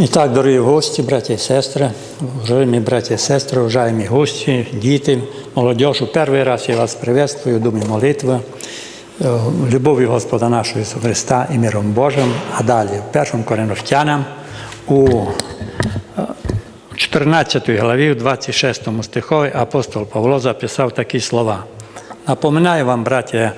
І так, дорогі гості, браті і сестри, уважаемі браті і сестри, уважаемі гості, діти, молодежь, перший раз я вас приветствую, думаю, молитви, е, любові Господа нашого Ісуса Христа і миром Божим. А далі, в першому Коринфянам, у е, 14 главі, в 26 стихові апостол Павло записав такі слова. Напоминаю вам, браття,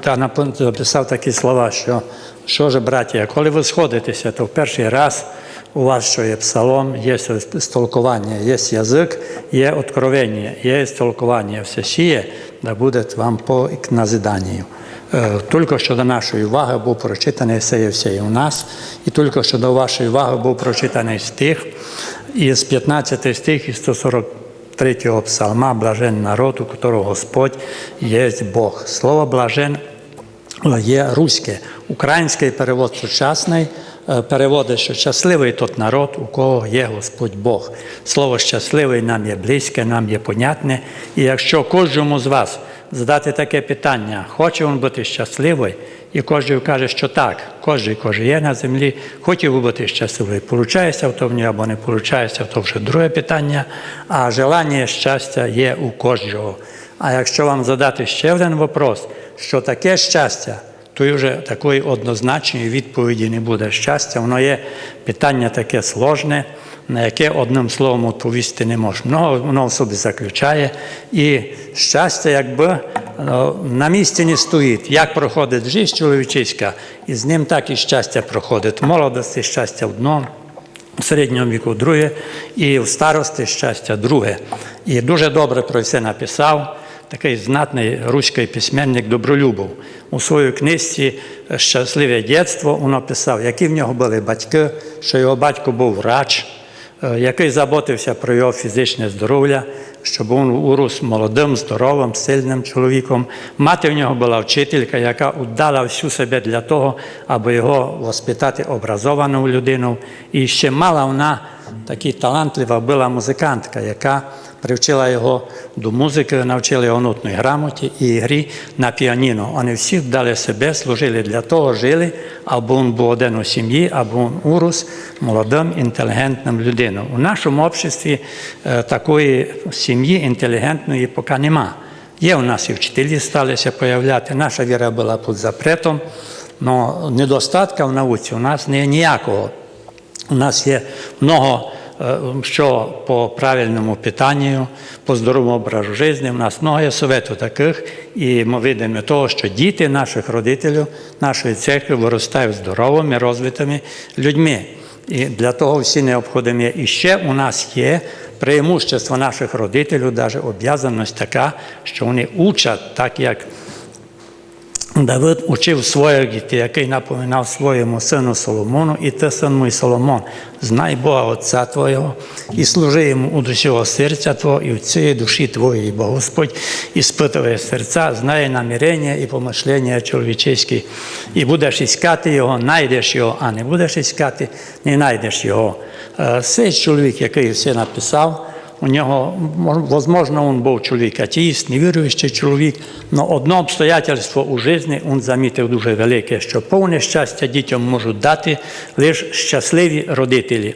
та написав такі слова, що що ж, браття, коли ви сходитеся, то в перший раз у вас що є псалом, є столкування, є язик, є откровення, є столкування, все ще є, да буде вам по назиданню. Е, тільки що до нашої уваги був прочитаний все у нас, і тільки що до вашої уваги був прочитаний стих із 15 стих і 140. 23 psalma Блажен народ, у которого Господь є Бог. Слово блажен є руське, український перевод сучасний. Е, Переводить, що щасливий тот народ, у кого є Господь Бог. Слово щасливий нам є близьке, нам є понятне. І якщо кожному з вас задати таке питання, хоче він бути щасливий, і кожен каже, що так, кожен каже, є на землі, би бути щасливий. Получається в тому або не получається, то вже друге питання. А желання щастя є у кожного. А якщо вам задати ще один вопрос, що таке щастя, то вже такої однозначної відповіді не буде. Щастя, воно є питання таке сложне, на яке одним словом відповісти не можна. Воно, воно в собі заключає. І щастя, якби ну, на місці не стоїть. Як проходить життя чоловічиська, і з ним так і щастя проходить. Молодості щастя одно, в середньому віку друге, і в старості щастя друге. І дуже добре про це написав такий знатний руський письменник Добролюбов. У своїй книжці Щасливе дєтство він написав, які в нього були батьки, що його батько був врач, е, який заботився про його фізичне здоров'я, щоб він урос молодим, здоровим, сильним чоловіком. Мати в нього була вчителька, яка віддала всю себе для того, аби його воспитати образовану людину. І ще мала вона така талантлива була музикантка, яка привчила його до музики, навчила його нотної грамоті і грі на піаніно. Вони всі дали себе, служили для того, жили, аби він був один у сім'ї, аби він урос молодим, інтелігентним людиною. У нашому обществі е, такої сім'ї інтелігентної поки нема. Є у нас і вчителі сталися появляти. Наша віра була під запретом, але недостатка в науці у нас не є ніякого. У нас є много що по правильному питанню, по здоровому образу життя. У нас много совету таких, і ми видимо того, що діти наших родителів, нашої церкви виростають здоровими, розвитими людьми. І для того всі необхідні. І ще у нас є преимущество наших родителів, навіть обов'язаність така, що вони учать так, як Давид учив своїх дітей, який напоминав своєму сину Соломону, і ти, син мій Соломон, знай Бога Отця Твого, і служи йому у душого серця Твого, і в цієї душі Твоєї, бо Господь іспитує серця, знає намірення і помишлення чоловічеські. І будеш іскати його, знайдеш його, а не будеш іскати, не знайдеш його. Е, Цей чоловік, який все написав, у нього, возможно, він був чоловік атеїст, невіруючий чоловік, але одне обстоятельство у житті він замітив дуже велике, що повне щастя дітям можуть дати лише щасливі родителі.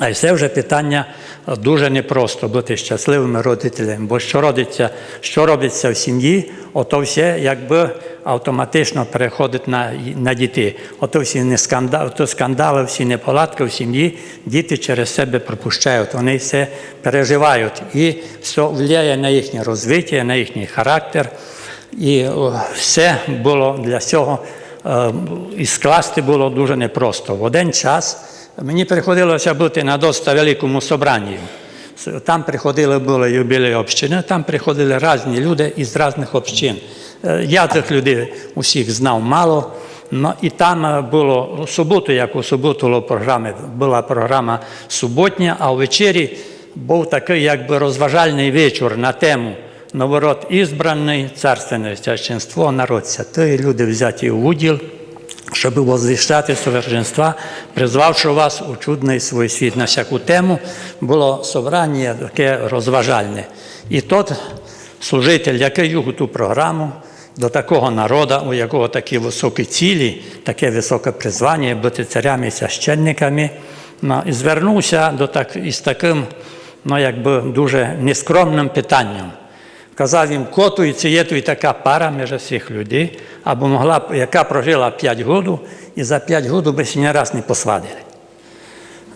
А це вже питання дуже непросто бути щасливими родителями, бо що робиться, що робиться в сім'ї, ото все якби автоматично переходить на, на дітей. Ото всі не скандали, то скандали, всі неполадки в сім'ї, діти через себе пропущають, вони все переживають. І все впливає на їхнє розвиття, на їхній характер. І все було для цього е, і скласти було дуже непросто. В один час мені приходилося бути на досить великому собранні. Там приходили були юбілеї общини, там приходили різні люди із різних общин. Е, Я цих людей усіх знав мало. Ну, і там е, було суботу, як у суботу була програма, була програма суботня, а ввечері був такий якби розважальний вечір на тему Новород ізбраний, царственне священство, народ святий, люди взяті в уділ щоб возвіщати совершенства, призвавши вас у чудний свій світ. На всяку тему було собрання таке розважальне. І тот служитель, який вів ту програму, до такого народу, у якого такі високі цілі, таке високе призвання бути царями і священниками, ну, і звернувся до так, із таким, ну, якби дуже нескромним питанням. Казав їм, коту і цієту і така пара між всіх людей, або могла, яка прожила 5 років, і за 5 років би ні раз не посвадили.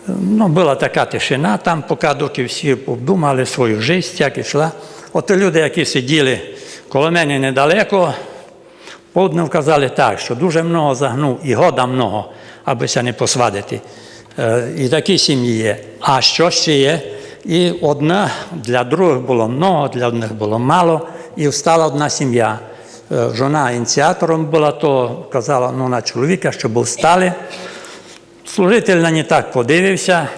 Ну, була така тишина там, поки доки всі обдумали свою життя, як ішла. От люди, які сиділи коло мене недалеко, Поднев казали так, що дуже много загнув і года много, абися не посвадити. Е, І такі сім'ї є. А що ще є? І одна для других було много, для одних було мало, і встала одна сім'я. Е, Жона ініціатором була, то казала ну, на чоловіка, щоб встали. Служитель на не так подивився,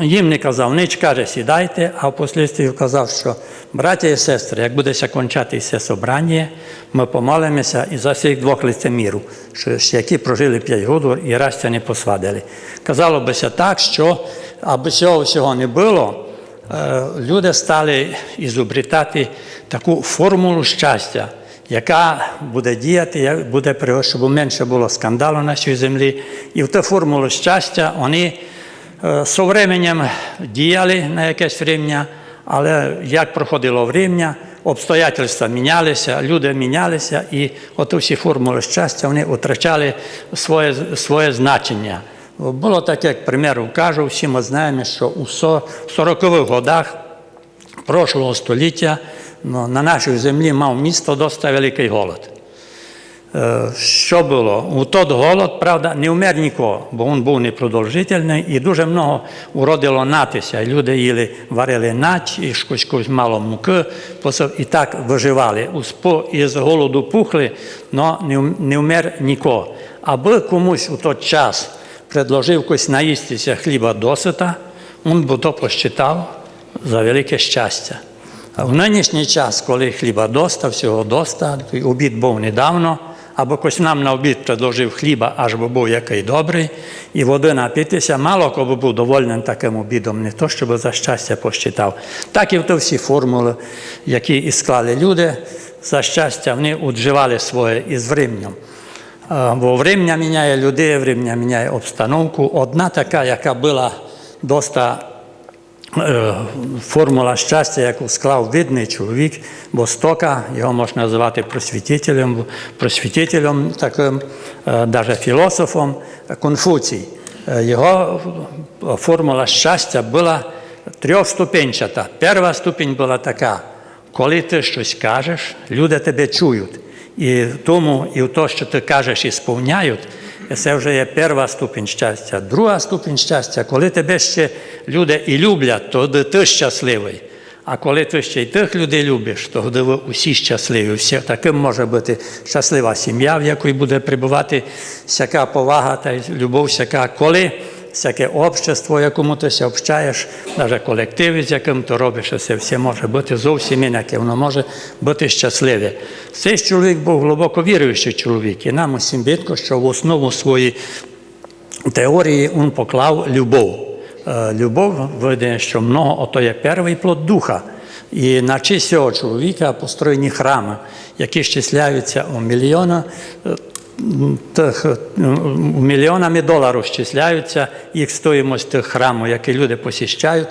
їм не казав ніч, каже, сідайте, а впоследствии казав, що браття і сестри, як будеся кончатися собрання, ми помолимося і за всіх двох лицемірів, що які прожили п'ять років і раз це не посвадили. Казало бися так, що аби цього всього не було, е, люди стали ізобретати таку формулу щастя, яка буде діяти, буде щоб менше було скандалу на цій землі. І в ту формулу щастя вони Е, Со временем діяли на якесь врем'я, але як проходило врем'я, обстоятельства мінялися, люди мінялися, і от всі формули щастя вони втрачали своє, своє значення. Було таке, як примеру кажу, всі ми знаємо, що у 40-х годах прошлого століття ну, на нашій землі мав місто досить великий голод. Е, Що було? У той голод, правда, не вмер нікого, бо він був непродовжительний і дуже много уродило натися. Люди їли, варили нач, і щось мало муки, і так виживали. Успо із голоду пухли, але не вмер нікого. Аби комусь у той час предложив когось наїстися хліба досита, він би то посчитав за велике щастя. А в нинішній час, коли хліба доста, всього доста, обід був недавно, або хтось нам на обід предложив хліба, аж би був який добрий, і води напитися, мало кого був довольним таким обідом, не то, щоб за щастя посчитав. Так і в то всі формули, які і склали люди, за щастя, вони удживали своє із временем. Е, Бо врем'я міняє людей, врем'я міняє обстановку. Одна така, яка була доста е, формула щастя, яку склав видний чоловік Востока, його можна називати просвітителем, просвітителем таким, навіть філософом Конфуцій. Е, Його формула щастя була трьохступенчата. Перша ступінь була така, коли ти щось кажеш, люди тебе чують. І тому, і в те, що ти кажеш, і сповняють, це вже є перша ступінь щастя. Друга ступінь щастя, коли тебе ще люди і люблять, то ти щасливий. А коли ти ще й тих людей любиш, то ви усі щасливі. Всі, таким може бути щаслива сім'я, в якій буде прибувати всяка повага та любов, всяка коли всяке общество, якому ти се общаєш, навіть колектив, з яким ти робиш, це все може бути зовсім інакше, воно може бути щасливе. Цей чоловік був глибоко віруючий чоловік, і нам усім бідко, що в основу своєї теорії він поклав любов. Е, Любов видає, що много, ото є перший плод духа. І на честь цього чоловіка построєні храми, які щисляються у мільйона е, тих е, мільйонами доларів щисляються їх стоїмость тих храмів, які люди посіщають,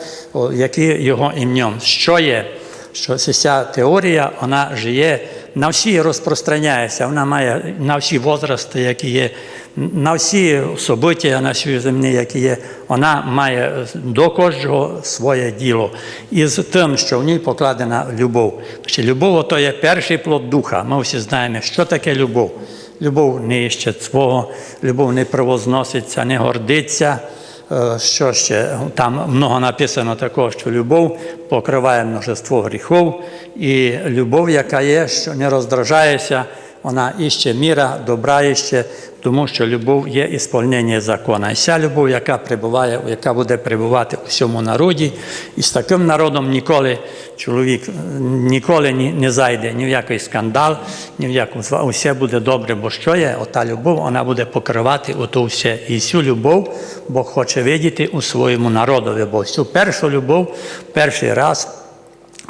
які його ім'ям. Що є? Що ця теорія, вона жиє на всі розпространяється, вона має на всі возрасти, які є, на всі собиття на всій землі, які є, вона має до кожного своє діло. І з тим, що в ній покладена любов. Любов то є перший плод духа. Ми всі знаємо, що таке любов. Любов іще свого, любов не правозноситься, не гордиться. Е, Що ще? Там много написано такого, що любов покриває множество гріхів, і любов, яка є, що не роздражається, вона іще міра, добра іще, тому що любов є ісполнення закона. І ця любов, яка прибуває, яка буде прибувати у всьому народі, і з таким народом ніколи чоловік е, ніколи ні- не зайде ні в який скандал, ні в яку усе буде добре, бо що є? Ота любов, вона буде покривати ото все. І цю любов Бог хоче видіти у своєму народові, бо цю першу любов перший раз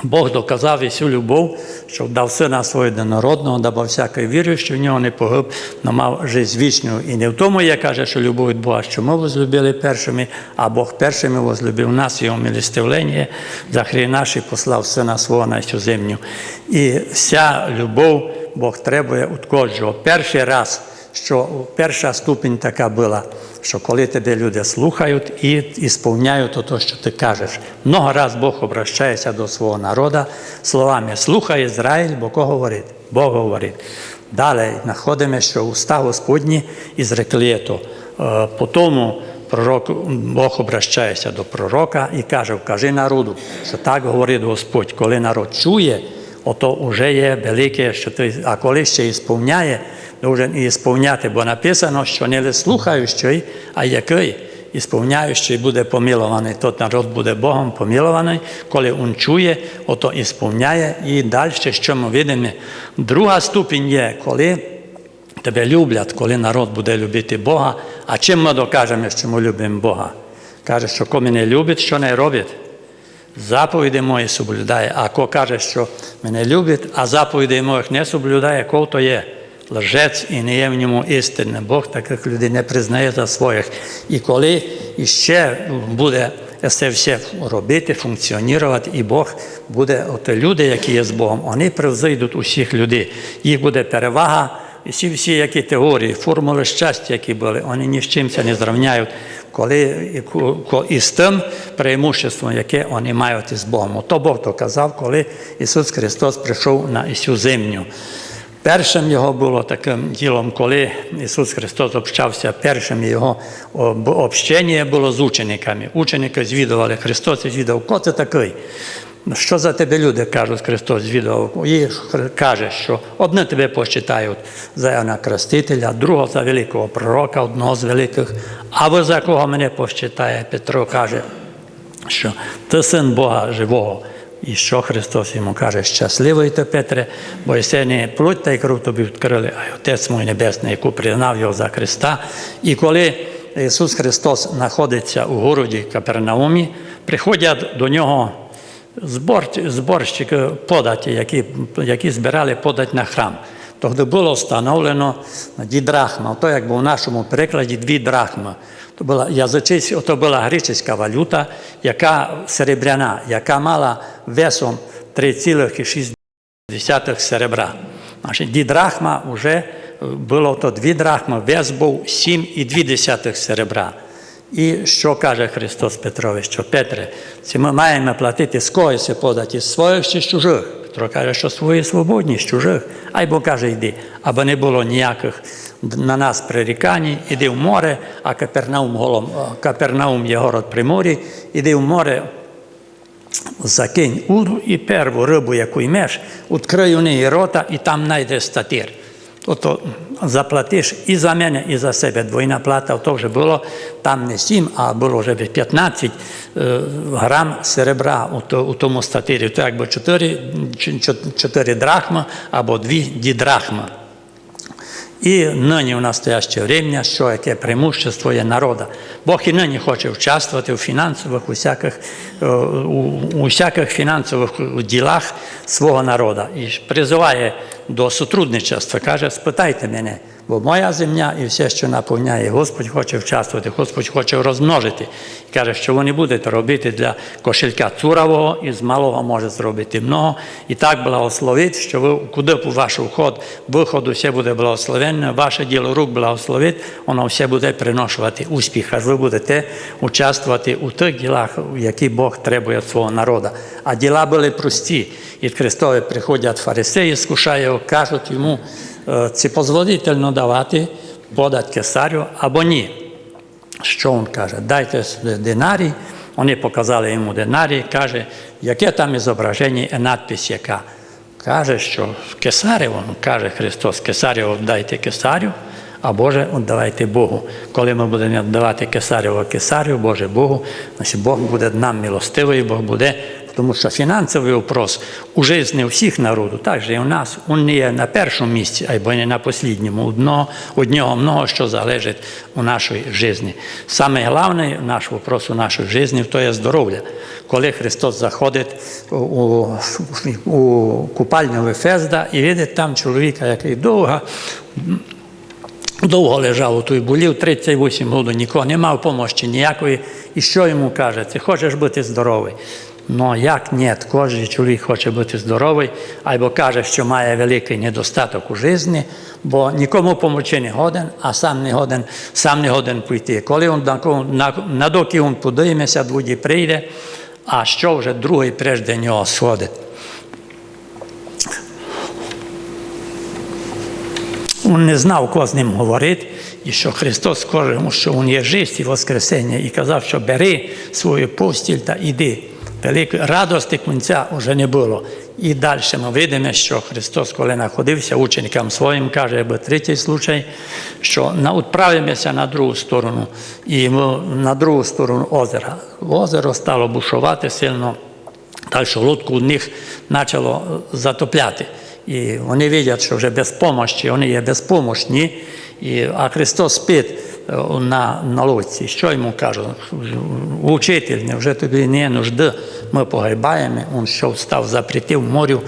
Бог доказав всю любов, що дав сина свого єдинородного, даби всякий віруючий в нього не погиб, но мав життя вічну. І не в тому є, каже, що любов від Бога, що ми возлюбили першими, а Бог першими возлюбив нас, його милостивлення, за хрі наші послав сина свого на цю землю. І вся любов Бог требує від кожного. Перший раз, що перша ступінь така була, що коли тебе люди слухають і ісповняють те, що ти кажеш. Много раз Бог обращається до свого народу словами Слухай Ізраїль, бо кого говорить? Бог говорить. Далі знаходимо, що уста Господні і зрекли то. Е, По тому пророк, Бог обращається до пророка і каже, кажи народу, що так говорить Господь. Коли народ чує, ото вже є велике, що ти, а коли ще ісповняє, должен і ісповняти, бо написано, що не слухаючий, а який ісповняючий буде помилований. Тот народ буде Богом помилований, коли він чує, ото ісповняє. І далі, що ми видимо, друга ступінь є, коли тебе люблять, коли народ буде любити Бога. А чим ми докажемо, що ми любимо Бога? Каже, що кого мене любить, що не робить. Заповіді мої соблюдає, а ко каже, що мене любить, а заповіді моїх не соблюдає, кого то є лжець і не є в ньому істини. Бог таких людей не признає за своїх. І коли іще буде це все робити, функціонувати, і Бог буде, от люди, які є з Богом, вони превзойдуть усіх людей. Їх буде перевага. І всі, всі які теорії, формули щастя, які були, вони ні з чимся не зрівняють, коли і, з тим преимуществом, яке вони мають із Богом. То Бог то казав, коли Ісус Христос прийшов на цю землю. Першим його було таким ділом, коли Ісус Христос общався, першим його общення було з учениками. Ученики звідували, Христос звідав, хто це такий? Що за тебе люди кажуть, Христос звідав? І каже, що одне тебе почитають за Іоанна Крестителя, другого за великого пророка, одного з великих, а ви за кого мене почитає? Петро каже, що ти син Бога живого. І що Христос йому каже, щасливий ти, Петре, бо це не плоть та й кров тобі відкрили, а Отець мій Небесний, яку признав його за Христа. І коли Ісус Христос знаходиться у городі Капернаумі, приходять до нього зборщики податі, які, які збирали подать на храм. Тоді було встановлено драхма, то як би в нашому перекладі дві драхми. То була язичицька, то була греческа валюта, яка серебряна, яка мала весом 3,6 серебра. Значить, дідрахма вже було то дві драхми, вес був 7,2 серебра. І що каже Христос Петрові, що Петре, це ми маємо платити з когось подати, з своїх чи з чужих. Петро каже, що свої свободні, з чужих. А Бог каже, йди, аби не було ніяких на нас прирікань, іди в море, а Капернаум, голом, Капернаум є город при морі, іди в море, закинь уду і перву рибу, яку ймеш, відкрий у неї рота і там знайдеш статір. Ото заплатиш і за мене, і за себе. Двойна плата, то вже було там не 7, а було вже 15 грам серебра у тому статирі. То якби 4, 4 драхма або 2 дідрахма. І нині в настояще время, що яке преимущество є народа. Бог і нині хоче участвувати у фінансових, усяких, у, у всяких фінансових ділах свого народа І призиває до сотрудничества, каже, спитайте мене, бо моя земля і все, що наповняє, Господь хоче участвувати, Господь хоче розмножити. І каже, що ви не будете робити для кошелька цурового, і з малого може зробити много. І так благословить, що ви куди б ваш вход, виход, все буде благословенно, ваше діло рук благословить, воно все буде приношувати успіх, аж ви будете участвувати у тих ділах, які Бог требує від свого народу. А діла були прості. І Христові приходять фарисеї, скушають кажуть йому, чи дозволительно давати подать кесарю або ні. Що він каже? Дайте динарій. Вони показали йому динарій, каже, яке там зображення і надпись яка. Каже, що кесарю, каже Христос, кесарю дайте кесарю, а Боже віддавайте Богу. Коли ми будемо віддавати кесарю кесарю, Боже Богу, значить Бог буде нам милостивий, Бог буде тому що фінансовий вопрос у житті всіх народів, так же і у нас, він не є на першому місці, або не на послідньому. Од нього много що залежить у нашій житті. Саме головне наш вопрос у нашій житті то є здоров'я. Коли Христос заходить у, у, у купальню Вефезда і видить там чоловіка, який довго Довго лежав у той болів, 38 років, нікого не мав помощі ніякої. І що йому каже? Ти хочеш бути здоровий? Ну як ні, кожен чоловік хоче бути здоровий, або каже, що має великий недостаток у житті, бо нікому помочи не годен, а сам не годен, сам не годен пойти. Коли він на, на, на доки він подивимося, дводі прийде, а що вже другий прежде нього сходить. Він не знав, кого з ним говорити, і що Христос скаже йому, що Він є життя і Воскресення, і казав, що бери свою постіль та іди. Великої радості кінця вже не було. І далі ми видимо, що Христос, коли знаходився ученикам своїм, каже, або третій случай, що відправимося на другу сторону, і на другу сторону озера. Озеро стало бушувати сильно, так що лодку у них почало затопляти. І вони бачать, що вже без допомоги, вони є безпомощні, і, а Христос спить на на лодці. Що йому кажуть? Учитель, вже тобі не нужди, ми погибаємо. Він що встав, запретив морю,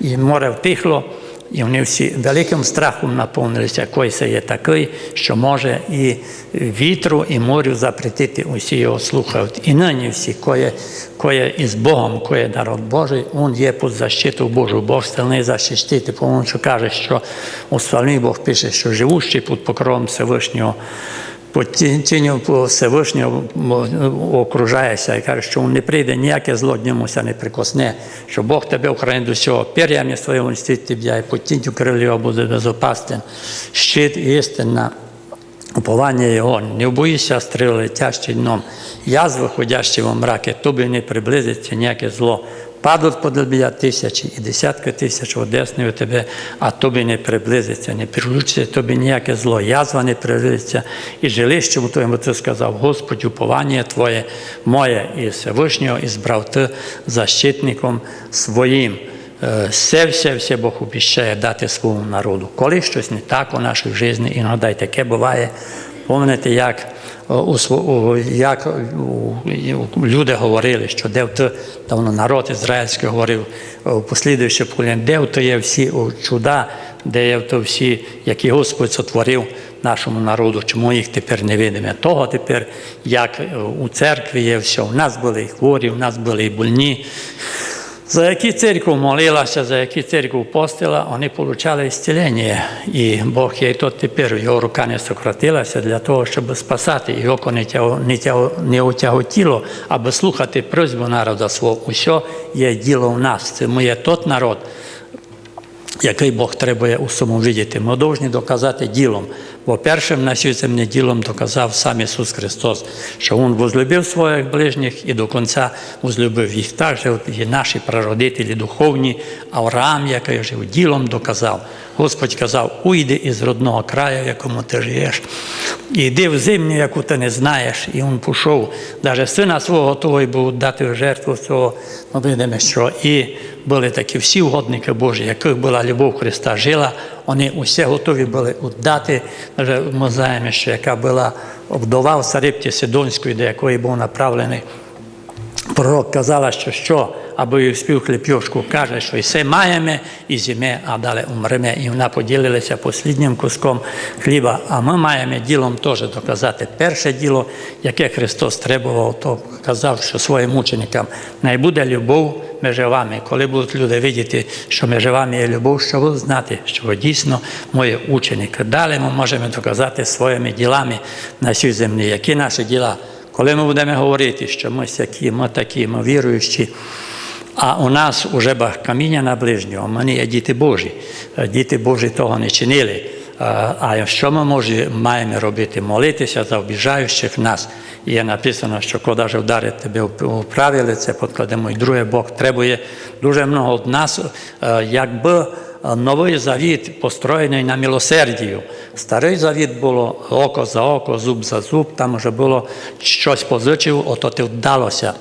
і море втихло. І вони всі великим страхом наповнилися, кой це є такий, що може і вітру, і морю запретити, усі його слухають. І нині всі, коє, коє із Богом, коє народ Божий, він є під защиту Божу. Бог сильний захистити, тому що каже, що у Бог пише, що живущий під покровом Всевишнього, під тінню Всевишнього окружається і каже, що не прийде, ніяке зло днімуся не прикосне, що Бог тебе охранить до всього, пір'ями своїм листить тебе, і під тінню крилів буде безопасен. Щит істинна, уповання Його, не боїшся стріли, летящий дном, язви, ходящі во мраки, тобі не приблизиться ніяке зло. Падуть подобія тисячі і десятки тисяч одесної тебе, а тобі не приблизиться, не прилучиться тобі ніяке зло, язва не приблизиться. І жилище у твоєму ти сказав, Господь, уповання Твоє, моє і Всевишнього, і збрав ти защитником своїм. Все, все, все Бог обіщає дати своєму народу. Коли щось не так у нашій житті, іноді таке буває, пам'ятаєте, як як люди говорили, що де давно народ ізраїльський говорив у послідуюче покоління, де то є всі чуда, де є то всі, які Господь сотворив нашому народу, чому їх тепер не видимо. Того тепер, як у церкві є все, у нас були і хворі, у нас були і больні. За які церкву молилася, за які церкву постила, вони отримали зцілення. І Бог їй то тепер його рука не сократилася для того, щоб спасати. Його не, тяго, не, тяго, не отяготіло, аби слухати просьбу народу свого. Усе є діло в нас. Це ми є тот народ, який Бог требує у самому видіти. Ми повинні доказати ділом. Бо першим на землі ділом доказав сам Ісус Христос, що Він возлюбив своїх ближніх і до кінця возлюбив їх. Так же і наші прародителі духовні, Авраам, який жив, ділом доказав. Господь казав, уйди із родного краю, в якому ти живеш, і йди в землю, яку ти не знаєш. І він пішов, навіть сина свого готовий був дати в жертву цього. Ми видимо, що і були такі всі угодники Божі, яких була любов Христа жила, вони усі готові були віддати. Що яка була вдова в Сарипті Сидонської, до якої був направлений. Пророк казала, що що, аби спів хліб'юшку, каже, що і все маємо, і зіме, а далі умремо. І вона поділилася посліднім куском хліба. А ми маємо ділом теж доказати. Перше діло, яке Христос требував, то казав, що своїм ученикам найбуде любов між вами. Коли будуть люди видіти, що між вами є любов, що ви знати, що ви дійсно мої ученики. Далі ми можемо доказати своїми ділами на цій землі, які наші діла. Коли ми будемо говорити, що ми сякі, ми такі, ми віруючі, а у нас уже каміння на ближнього, ми є діти Божі. Діти Божі того не чинили. А що ми може, маємо робити? Молитися за обіжаючих нас. І є написано, що коли ж вдарить тебе у праві лице, подкладемо і друге Бог требує дуже много від нас, якби новий завіт построєний на милосердію. Старий завіт було око за око, зуб за зуб, там вже було щось позичив, ото ти вдалося.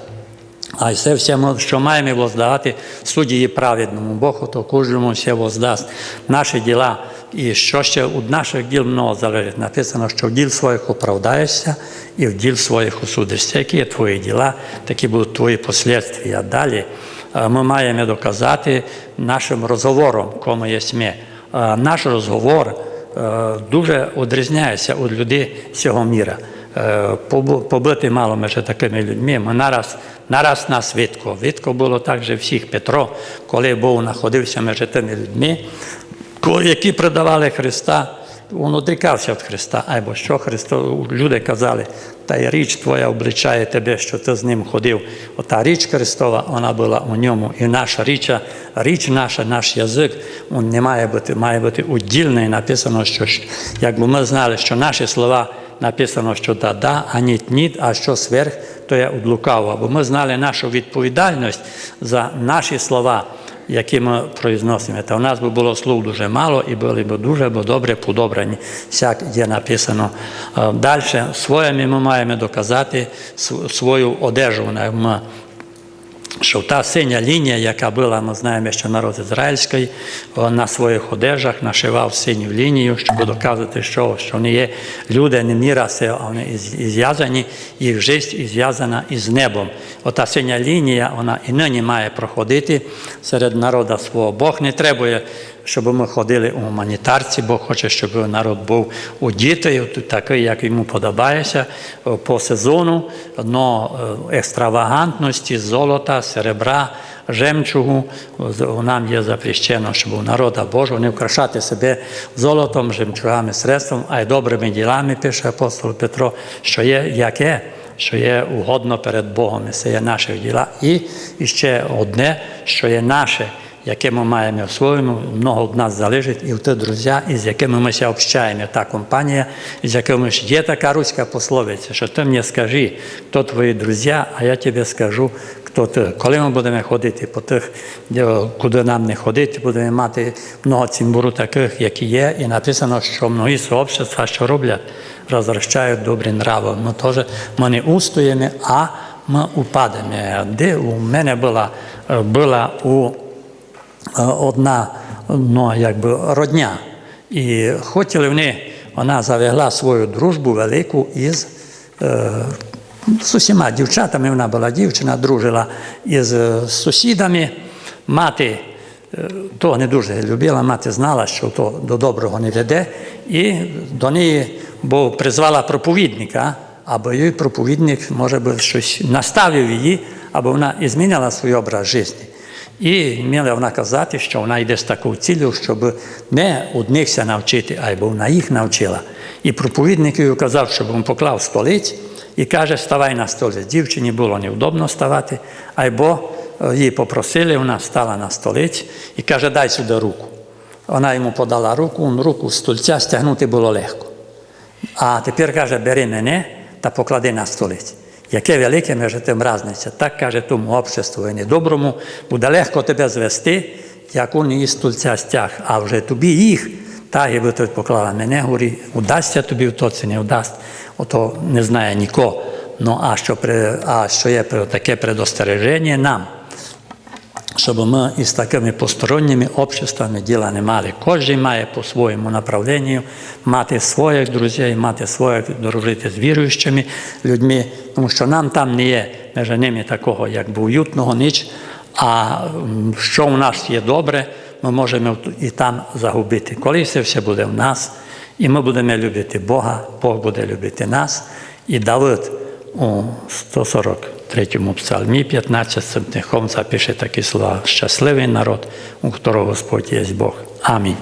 А все, все, що маємо воздавати судді праведному Богу, то кожному все воздасть. Наші діла, і що ще від наших діл много залежить. Написано, що в діл своїх оправдаєшся і в діл своїх осудишся. Які є твої діла, такі будуть твої послідствия. Далі е, ми маємо доказати нашим розговором, кому є ми. Е, Наш розговор е, дуже відрізняється від людей цього міра. Побити мало між такими людьми. Ми нараз, нараз нас Вітко. Вітко було також всіх Петро, коли був знаходився між тими людьми, які продавали Христа. Він одрікався від Христа, або що Христо, люди казали, та річ твоя обличає тебе, що ти з ним ходив. Ота річ Христова, вона була у ньому. І наша річ, річ наша, наш язик, він не має бути, має бути удільний. Написано, що якби ми знали, що наші слова написано, що да, да, а ніт, ніт, а що сверх, то є від лукавого. Бо ми знали нашу відповідальність за наші слова, які ми произносимо. Та у нас би було слов дуже мало і були б дуже б добре подобрані, як є написано. Далі своїми ми маємо доказати свою одежу. Ми що та синя лінія, яка була, ми знаємо, що народ ізраїльський на своїх одежах нашивав синю лінію, щоб доказати, що, що вони є люди, не міраси, а вони зв'язані, їх життя зв'язана із небом. Ота синя лінія, вона і нині має проходити серед народа свого. Бог не требує, щоб ми ходили у гуманітарці, Бог хоче, щоб народ був одітий, такий, як йому подобається по сезону, но е, екстравагантності, золота, серебра, жемчугу. Нам є запрещено, щоб у народа Божого не вкрашати себе золотом, жемчугами, средством, а й добрими ділами, пише апостол Петро, що є яке що є угодно перед Богом, це є наші діла. І ще одне, що є наше, яке ми маємо в своєму, много від нас залежить, і ті друзі, із якими ми ся общаємо, та компанія, з якими ж є така руська пословиця, що ти мені скажи, хто твої друзі, а я тобі скажу, хто ти. Коли ми будемо ходити по тих, куди нам не ходити, будемо мати много цимбуру таких, які є, і написано, що многі сообщества, що роблять, розвращають добрі нрави. Ми теж ми не устоїмо, а ми упадемо. Де у мене була, була у одна ну, якби, родня. І хотіли вони, вона завела свою дружбу велику із е, з усіма дівчатами. Вона була дівчина, дружила із е, сусідами. Мати е, того не дуже любила, мати знала, що то до доброго не веде, і до неї бо призвала проповідника, або їй проповідник, може би, щось наставив її, або вона змінила свій образ життя. І мала вона казати, що вона йде з такою цілею, щоб не однихся навчити, а й вона їх навчила. І проповідник їй казав, щоб він поклав столиць і каже, ставай на столиць. Дівчині було невдобно ставати, а й е, її попросили, вона стала на столиць і каже, дай сюди руку. Вона йому подала руку, він руку з стільця стягнути було легко. А тепер каже, бери мене та поклади на столиць. Яке велике між тим разниця. Так каже тому обществу і недоброму, буде легко тебе звести, як он її стульця стяг, а вже тобі їх, та якби ти поклала мене, горі, удасться тобі в то чи не вдасть, ото не знає нікого. Ну а що, при, а що є таке предостереження нам? Щоб ми із такими посторонніми обществами діла не мали. Кожен має по своєму направленню мати своїх друзів, мати своїх дружити з віруючими людьми, тому що нам там не є між ними такого, якби уютного ніч. А що в нас є добре, ми можемо і там загубити. Коли це все буде в нас, і ми будемо любити Бога, Бог буде любити нас. І Давид у 23 псалмі, 15 тихом запише такі слова. Щасливий народ, у которого Господь є Бог. Амінь.